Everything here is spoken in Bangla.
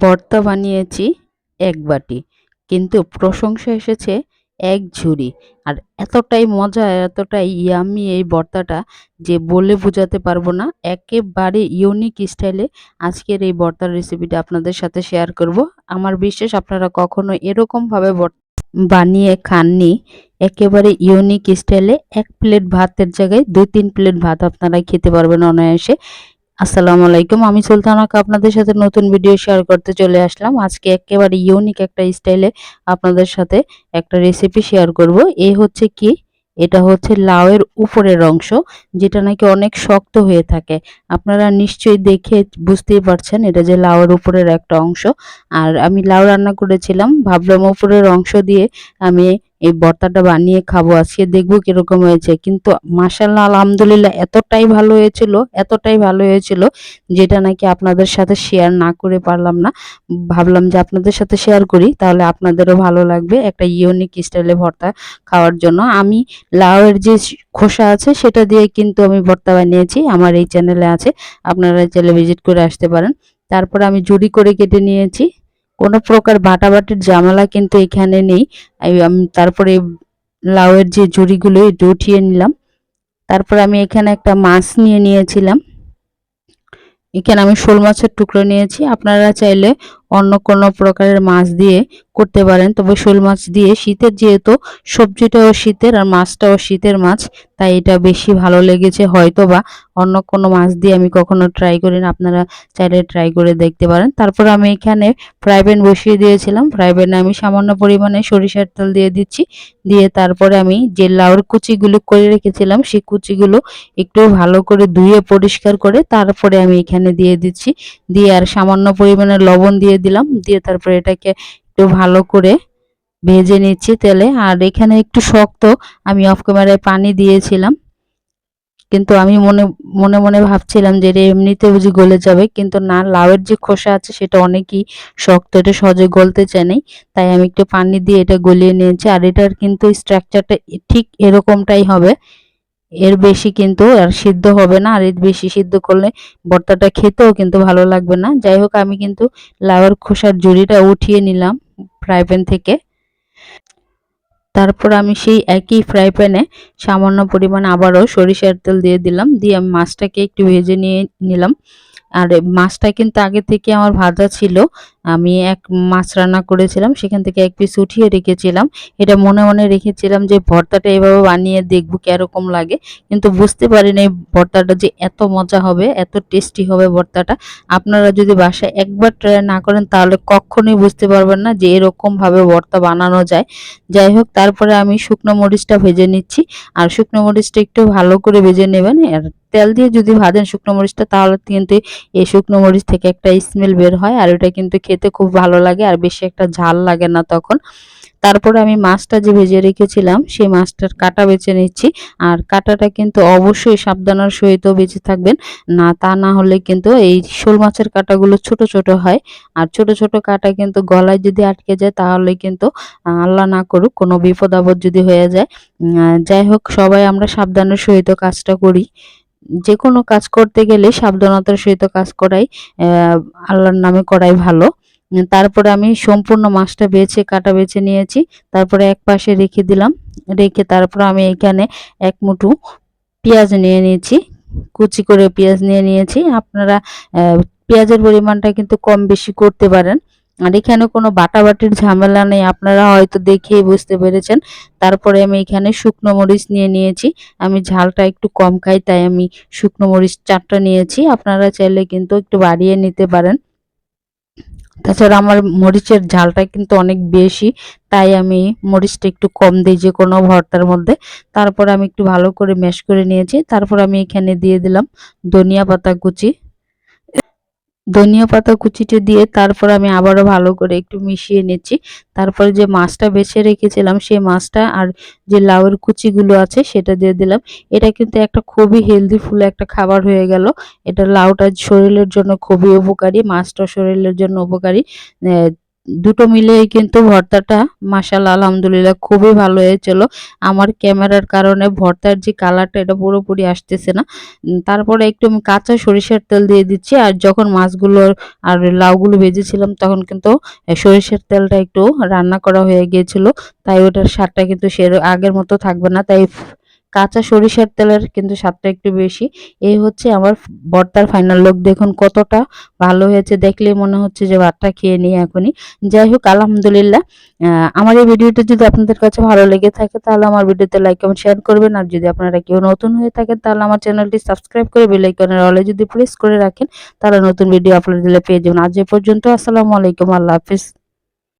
ভর্তা বানিয়েছি এক বাটি। কিন্তু প্রশংসা এসেছে এক ঝুড়ি। আর এতটাই মজা, এতটাই ইয়ামি এই ভর্তাটা যে বলে বোঝাতে পারব না। একেবারে ইউনিক স্টাইলে আজকের এই ভর্তার রেসিপিটা আপনাদের সাথে শেয়ার করব। আমার বিশ্বাস আপনারা কখনো এরকমভাবে বানিয়ে খাননি। একেবারে ইউনিক স্টাইলে এক প্লেট ভাতের জায়গায় দুই তিন প্লেট ভাত আপনারা খেতে পারবেন অনায়াসে। আসসালামু আলাইকুম। আমি সুলতানাকে আপনাদের সাথে নতুন ভিডিও শেয়ার করতে চলে আসলাম। আজকে একেবারে ইউনিক একটা স্টাইলে আপনাদের সাথে একটা রেসিপি শেয়ার করব। এ হচ্ছে কি? এটা হচ্ছে লাউয়ের উপরের অংশ, যেটা নাকি অনেক শক্ত হয়ে থাকে। আপনারা নিশ্চয়ই দেখে বুঝতেই পারছেন এটা যে লাউয়ের উপরের একটা অংশ। আর আমি লাউ রান্না করেছিলাম, ভাবলাম উপরের অংশ দিয়ে আমি এই ভর্তাটা বানিয়ে খাব, আজকে দেখব কীরকম হয়েছে। কিন্তু মাসাল্লাহ আলহামদুলিল্লাহ, এতটাই ভালো হয়েছিল, এতটাই ভালো হয়েছিল, যেটা নাকি আপনাদের সাথে শেয়ার না করে পারলাম না। ভাবলাম যে আপনাদের সাথে শেয়ার করি, তাহলে আপনাদেরও ভালো লাগবে একটা ইউনিক স্টাইলে ভর্তা খাওয়ার জন্য। আমি লাউয়ের যে খোসা আছে, সেটা দিয়ে কিন্তু আমি ভর্তা বানিয়েছি, আমার এই চ্যানেলে আছে, আপনারা চ্যানেলে ভিজিট করে আসতে পারেন। তারপর আমি জুড়ি করে কেটে নিয়েছি। কোনো প্রকার বাটাবাটির জামালা কিন্তু এখানে নেই। আমি তারপরে লাউয়ের যে জুড়িগুলো একটু উঠিয়ে নিলাম। তারপর আমি এখানে একটা মাছ নিয়ে নিয়েছিলাম। এখানে আমি শোল মাছের টুকরো নিয়েছি। আপনারা চাইলে অন্য কোনো প্রকারের মাছ দিয়ে করতে পারেন। তবে শোল মাছ দিয়ে শীতের যেহেতু সবজিটাও শীতের আর মাছটাও শীতের মাছ, তাই এটা বেশি ভালো লেগেছে। হয়তো বা অন্য কোনো মাছ দিয়ে আমি কখনো ট্রাই করি না, আপনারা চাইলে ট্রাই করে দেখতে পারেন। তারপর আমি এখানে ফ্রাই প্যান বসিয়ে দিয়েছিলাম। ফ্রাই প্যানে আমি সামান্য পরিমাণে সরিষার তেল দিয়ে দিচ্ছি। দিয়ে তারপরে আমি যে লাউর কুচিগুলো করে রেখেছিলাম সেই কুচিগুলো একটু ভালো করে ধুয়ে পরিষ্কার করে তারপরে আমি এখানে দিয়ে দিচ্ছি। দিয়ে আর সামান্য পরিমাণে লবণ দিয়ে দিলাম, দিয়ে তারপরে এটাকে একটু ভালো করে ভেজে নিচ্ছি তেলে। আর এখানে একটু শক্ত, আমি অফ ক্যামেরায় পানি দিয়েছিলাম। কিন্তু আমি মনে মনে মনে ভাবছিলাম যে এটা এমনিতে বুঝি গলে যাবে, কিন্তু না, লাউয়ের যে খোসা আছে সেটা অনেকই শক্ত, এটা সহজে গলতে চায় নাই। তাই আমি একটু পানি দিয়ে এটা গলিয়ে নিয়েছি। আর এটার কিন্তু স্ট্রাকচারটা ঠিক এরকমটাই হবে। এর বেশি কিন্তু আর সিদ্ধ হবে না, আর এর বেশি সিদ্ধ করলে ভর্তাটা খেতেও কিন্তু ভালো লাগবে না। যাই হোক, আমি কিন্তু লাউয়ের খোসার জুড়িটা উঠিয়ে নিলাম ফ্রাই প্যান থেকে। তারপর আমি সেই একই ফ্রাই প্যানে সামান্য পরিমাণ আবারও সরিষার তেল দিয়ে দিলাম, দিয়ে আমি মাছটাকে একটু ভেজে নিয়ে নিলাম। আর মাছটা কিন্তু আগে থেকে আমার ভাজা ছিল আমি এক মাছ রান্না করেছিলাম, সেখান থেকে এক পিস উঠিয়ে রেখেছিলাম। এটা মনে মনে রেখেছিলাম যে ভর্তাটা এভাবে বানিয়ে দেখব কীরকম লাগে, কিন্তু বুঝতে পারিনি ভর্তাটা যে এত মজা হবে, এত টেস্টি হবে ভর্তাটা। আপনারা যদি বাসায় একবার ট্রাই না করেন, তাহলে কখনোই বুঝতে পারবেন না যে এরকমভাবে ভর্তা বানানো যায়। যাই হোক, তারপরে আমি শুকনো মরিচটা ভেজে নিচ্ছি, আর শুকনো মরিচটা একটু ভালো করে ভেজে নেবেন। আর তেল দিয়ে যদি ভাজেন শুকনো মরিচটা, তাহলে কিন্তু এই শুকনো মরিচ থেকে একটা স্মেল বের হয়, আর ওটা কিন্তু খেতে খুব ভালো লাগে আর বেশি একটা ঝাল লাগে না তখন। তারপরে আমি মাছটা যে ভেজে রেখেছিলাম, সেই মাছটার কাটা বেছে নিচ্ছি। আর কাটাটা কিন্তু অবশ্যই সাবধানের সহিত বেঁচে থাকবেন। না, তা না হলে কিন্তু এই শোল মাছের কাটাগুলো ছোট ছোট হয়। আর ছোট ছোট কাটা কিন্তু গলায় যদি আটকে যায়, তাহলে কিন্তু আল্লাহ না করুক কোনো বিপদ আপদ যদি হয়ে যায়। যাই হোক, সবাই আমরা সাবধানের সহিত কাজটা করি। যে কোনো কাজ করতে গেলে সাবধানতার সহিত কাজ করাই আল্লাহর নামে করাই ভালো। তারপরে আমি সম্পূর্ণ মাছটা বেছে, কাটা বেছে নিয়েছি। তারপরে এক পাশে রেখে দিলাম। রেখে তারপর আমি এখানে এক মুঠো পেঁয়াজ নিয়ে নিয়েছি। কুচি করে পেঁয়াজ নিয়ে নিয়েছি। আপনারা পেঁয়াজের পরিমাণটা কিন্তু কম বেশি করতে পারেন। আর এখানে কোনো বাটাবাটির ঝামেলা নেই। আপনারা হয়তো দেখেই বুঝতে পেরেছেন। তারপরে আমি এখানে শুকনো মরিচ নিয়ে নিয়েছি। আমি ঝালটা একটু কম খাই, তাই আমি শুকনো মরিচ চারটা নিয়েছি। আপনারা চাইলে কিন্তু একটু বাড়িয়ে নিতে পারেন। তাছাড়া আমার মরিচের ঝালটা কিন্তু অনেক বেশি, তাই আমি মরিচটা একটু কম দিই যে কোনো ভর্তার মধ্যে। তারপর আমি একটু ভালো করে ম্যাশ করে নিয়েছি। তারপর আমি এখানে দিয়ে দিলাম ধনিয়া পাতা কুচি। ধনিয়া পাতা কুচিটা দিয়ে তারপর আমি আবারও ভালো করে একটু মিশিয়ে নিচ্ছি। তারপরে যে মাছটা বেছে রেখেছিলাম, সেই মাছটা আর যে লাউয়ের কুচিগুলো আছে, সেটা দিয়ে দিলাম। এটা কিন্তু একটা খুবই হেলদি ফুল একটা খাবার হয়ে গেল। এটা লাউটা শরীরের জন্য খুবই উপকারী, মাছটা শরীরের জন্য উপকারী। দুটো মিলিয়েই কিন্তু ভর্তাটা, মাশাআল্লাহ, আলহামদুলিল্লাহ, খুবই ভালো হয়েছিল। আমার ক্যামেরার কারণে ভর্তার যে কালারটা, এটা পুরোপুরি আসতেছে না। তারপরে একটু আমি কাঁচা সরিষার তেল দিয়ে দিচ্ছি, আর যখন মাছগুলো আর লাউগুলো ভেজেছিলাম, তখন কিন্তু সরিষার তেলটা একটু রান্না করা হয়ে গিয়েছিল। তাই ওটার স্বাদটা কিন্তু সে আগের মতো থাকবে না। তাই কাঁচা সরিষার তেলের কিন্তু স্বাদটা একটু বেশি। এই হচ্ছে আমার ভর্তার ফাইনাল লোক দেখুন কতটা ভালো হয়েছে। দেখলে মনে হচ্ছে যে ভাতটা খেয়ে নিই এখনই। যাই হোক, আলহামদুলিল্লাহ। আমার এই ভিডিওটা যদি আপনাদের কাছে ভালো লেগে থাকে, তাহলে আমার ভিডিওতে লাইক কমেন্ট শেয়ার করবেন। আর যদি আপনারা কেউ নতুন হয়ে থাকেন, তাহলে আমার চ্যানেলটি সাবস্ক্রাইব করে বেল আইকনের অলে যদি প্রেস করে রাখেন, তাহলে নতুন ভিডিও আপলোড দিলে পেয়ে যাবেন। আজ এ পর্যন্ত, আসসালামু আলাইকুম। আল্লাহ হাফিজ।